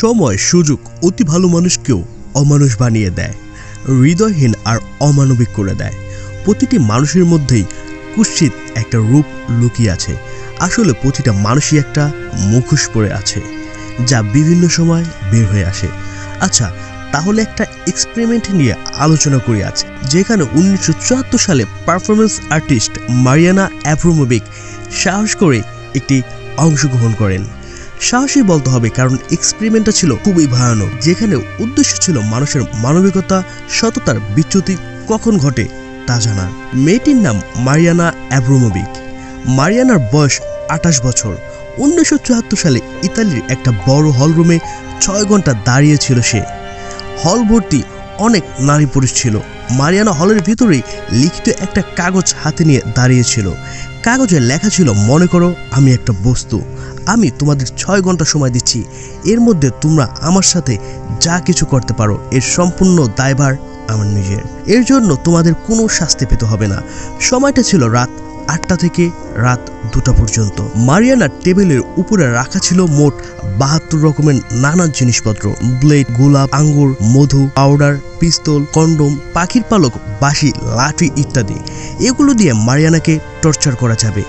সময়, সুযোগ অতি ভালো মানুষকেও অমানুষ বানিয়ে দেয়, হৃদয়হীন আর অমানবিক করে দেয়। প্রতিটি মানুষের মধ্যেই কুৎসিত একটা রূপ লুকিয়ে আছে। আসলে প্রতিটা মানুষই একটা মুখোশ পরে আছে, যা বিভিন্ন সময় বের হয়ে আসে। আচ্ছা তাহলে একটা এক্সপেরিমেন্ট নিয়ে আলোচনা করি আজ, যেখানে উনিশশো চুয়াত্তর সালে পারফরমেন্স আর্টিস্ট মারিয়ানা অ্যাভ্রোমোভিক সাহস করে একটি অংশগ্রহণ করেন। সাহসী বলতে হবে, কারণ এক্সপেরিমেন্টটা ছিল খুবই ভয়ানক যেখানে উদ্দেশ্য ছিল মানুষের মানবিকতা, সততার বিচ্যুতি কখন ঘটে তা জানা মেয়েটির নাম মারিয়ানা অ্যাব্রোমোভিক মারিয়ানার বয়স আঠাশ বছর। উনিশশো চুয়াত্তর সালে ইতালির একটা বড় হলরুমে ছয় ঘণ্টা দাঁড়িয়েছিল সে। হল ভর্তি অনেক নারী পুরুষ ছিল। মারিয়ানা হলের ভিতরেই লিখিত একটা কাগজ হাতে নিয়ে দাঁড়িয়েছিল। কাগজে লেখা ছিল, মনে করো আমি একটা বস্তু। আমি তোমাদের ছয় ঘণ্টা সময় দিচ্ছি। এর মধ্যে তোমরা আমার সাথে যা কিছু করতে পারো, এর সম্পূর্ণ দায়ভার আমার নিজের। এর জন্য তোমাদের কোনো শাস্তি পেতে হবে না। সময়টা ছিল রাত আটটা থেকে রাত দুটা পর্যন্ত। মারিয়ানার টেবিলের উপরে রাখা ছিল মোট বাহাত্তর রকমের নানা জিনিসপত্র। ব্লেড, গোলাপ, আঙ্গুর, মধু, পাউডার, পিস্তল, কন্ডম, পাখির পালক, বাঁশি, লাঠি ইত্যাদি। এগুলো দিয়ে মারিয়ানাকে টর্চার করা যাবে।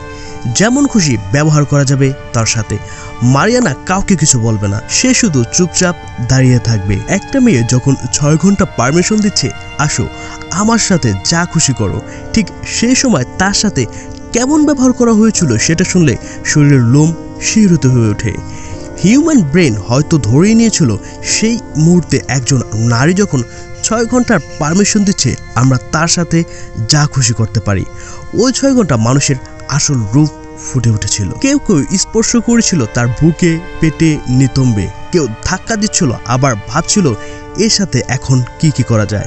যেমন খুশি ব্যবহার করা যাবে তার সাথে। মারিয়ানা কাউকে কিছু বলবে না। সে শুধু চুপচাপ দাঁড়িয়ে থাকবে। একটা মেয়ে যখন ছয় ঘণ্টা পারমিশন দিচ্ছে, আসো, আমার সাথে যা খুশি করো। ঠিক সেই সময় তার সাথে কেমন ব্যবহার করা হয়েছিল সেটা শুনলে শরীরের লোম শিহরিত হয়ে ওঠে। হিউম্যান ব্রেন হয়তো ধরেই নিয়েছিল, সেই মুহূর্তে একজন নারী যখন ছয় ঘণ্টার পারমিশন দিচ্ছে, আমরা তার সাথে যা খুশি করতে পারি। ওই ছয় ঘণ্টা মানুষের আসল রূপ ফুটে উঠেছিল। কেউ কেউ স্পর্শ করেছিল তার বুকে, পেটে নিতম্বে। কেউ ধাক্কা দিচ্ছিল, আবার ভাবছিল, এর সাথে এখন কি কি করা যায়?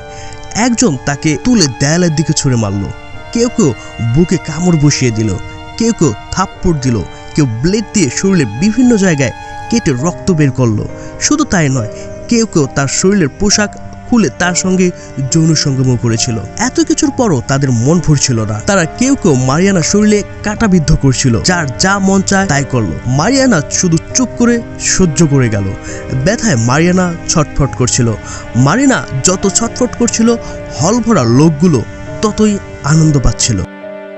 একজন তাকে তুলে দেয়ালের দিকে ছুঁড়ে মারলো। কেউ কেউ বুকে কামড় বসিয়ে দিল। কেউ কেউ থাপ্পড় দিল। কেউ ব্লেড দিয়ে শরীরের বিভিন্ন জায়গায় কেটে রক্ত বের করল। শুধু তাই নয়, কেউ কেউ তার শরীরের পোশাক খুলে তার সঙ্গে যৌন সঙ্গমও করেছিল। এত কিছুর পরও তাদের মন ভরছিল না। তারা কেউ কেউ মারিয়ানা শরীরে কাটাবিদ্ধ করছিল। যার যা মন চায় তাই করল। মারিয়ানা শুধু চুপ করে সহ্য করে গেল। ব্যথায় মারিয়ানা ছটফট করছিল। মারিনা যত ছটফট করছিল হল ভরা লোকগুলো ততই আনন্দ পাচ্ছিল।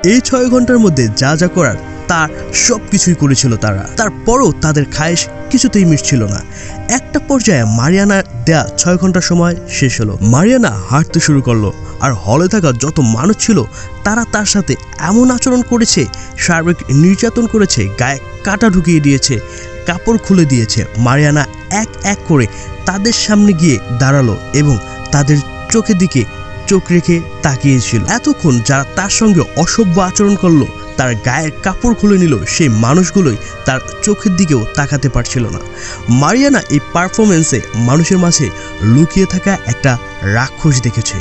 এই ছয় ঘণ্টার মধ্যে যা যা করার তার সব কিছুই করেছিল তারা। তারপরও তাদের খায়েশ কিছুতেই মিটছিল না। একটা পর্যায়ে মারিয়ানা দেয়া ছয় ঘণ্টা সময় শেষ হলো। মারিয়ানা হাঁটতে শুরু করল আর হলে থাকা যত মানুষ ছিল, তারা তার সাথে এমন আচরণ করেছে, সার্বিক নির্যাতন করেছে, গায়ে কাটা ঢুকিয়ে দিয়েছে, কাপড় খুলে দিয়েছে। মারিয়ানা এক এক করে তাদের সামনে গিয়ে দাঁড়াল এবং তাদের চোখের দিকে চোখ রেখে তাকিয়েছিল। এতক্ষণ যারা তার সঙ্গে অসভ্য আচরণ করল তার গায়ের কাপড় খুলে নিল সেই মানুষগুলোই তার চোখের দিকেও তাকাতে পারছিল না। মারিয়ানা এই পারফরমেন্সে মানুষের মাঝে লুকিয়ে থাকা একটা রাক্ষস দেখেছে।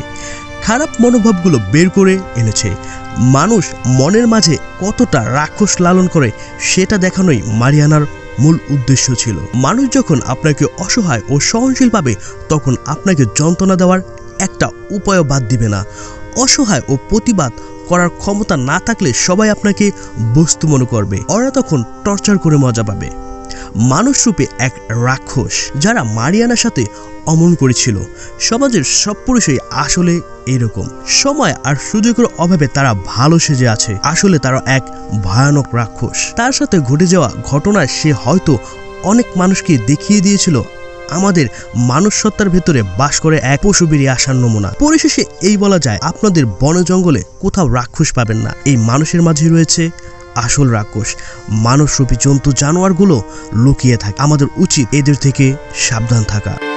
খারাপ মনোভাবগুলো বের করে এনেছে। মানুষ মনের মাঝে কতটা রাক্ষস লালন করে সেটা দেখানোই মারিয়ানার মূল উদ্দেশ্য ছিল। মানুষ যখন আপনাকে অসহায় ও সহনশীল পাবে, তখন আপনাকে যন্ত্রণা দেওয়ার একটা উপায় বাদ দিবে না। অসহায় ও প্রতিবাদ করার ক্ষমতা না থাকলে সবাই আপনাকে বস্তু মনে করবে। ওরা তখন টর্চার করে মজা পাবে। মানুষ রূপে এক রাক্ষস, যারা মারিয়ানার সাথে অমন করেছিল। সমাজের সব পুরুষই আসলে এরকম। সময় আর সুযোগের অভাবে তারা ভালো সেজে আছে। আসলে তারা এক ভয়ানক রাক্ষস। তার সাথে ঘটে যাওয়া ঘটনায় সে হয়তো অনেক মানুষকে দেখিয়ে দিয়েছিল আমাদের মানুষসত্তার ভেতরে বাস করে এক পশু বেরিয়ে আসার নমুনা। পরিশেষে এই বলা যায়, আপনাদের বন জঙ্গলে কোথাও রাক্ষস পাবেন না। এই মানুষের মাঝে রয়েছে আসল রাক্ষস। মানুষরূপী জন্তু জানোয়ারগুলো লুকিয়ে থাকে। আমাদের উচিত এদের থেকে সাবধান থাকা।